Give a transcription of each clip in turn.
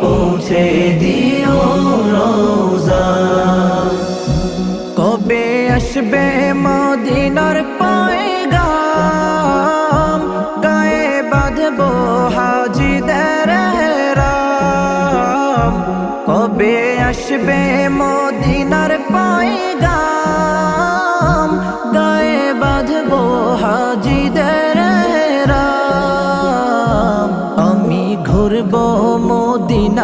পৌঁছে দিও রোজা। কবে আসবে মদিনার পায়গাম? গায়ে বাঁধব হাজিদের রাম কবে আসবে মদিনার পায়গাম? গায়ে বাঁধব হাজিদের রাম আমি ঘুরব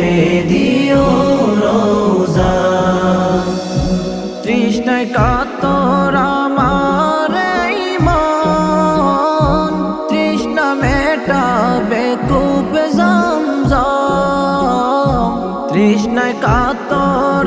পৌঁছে দিও রোজা। তৃষ্ণায় কাতর আমার মন। তৃষ্ণা মেটাবে খুব জমজম। তৃষ্ণায় কাতর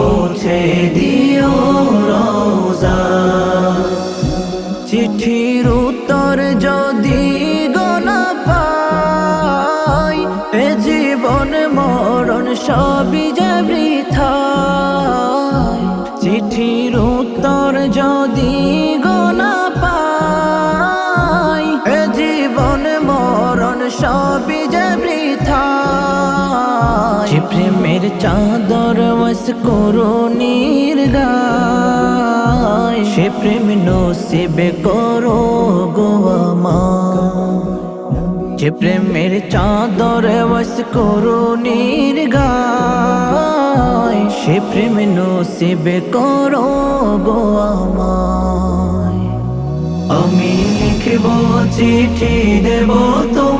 পৌঁছে দিও রোজা। চিঠির উত্তর যদি গনা পাই, এ জীবন মরণ সবই যে বৃথায় চিঠির উত্তর যদি গনা পাই, এ জীবন মরণ সবই প্রেমের চাদর বস করো নির্গায় সে প্রেম নসিবে করো গো যে প্রেমের চাদর বস করো নির্গায়। সে প্রেম নসিবে করো গো আমি লিখব চিঠি দেব তোমায়।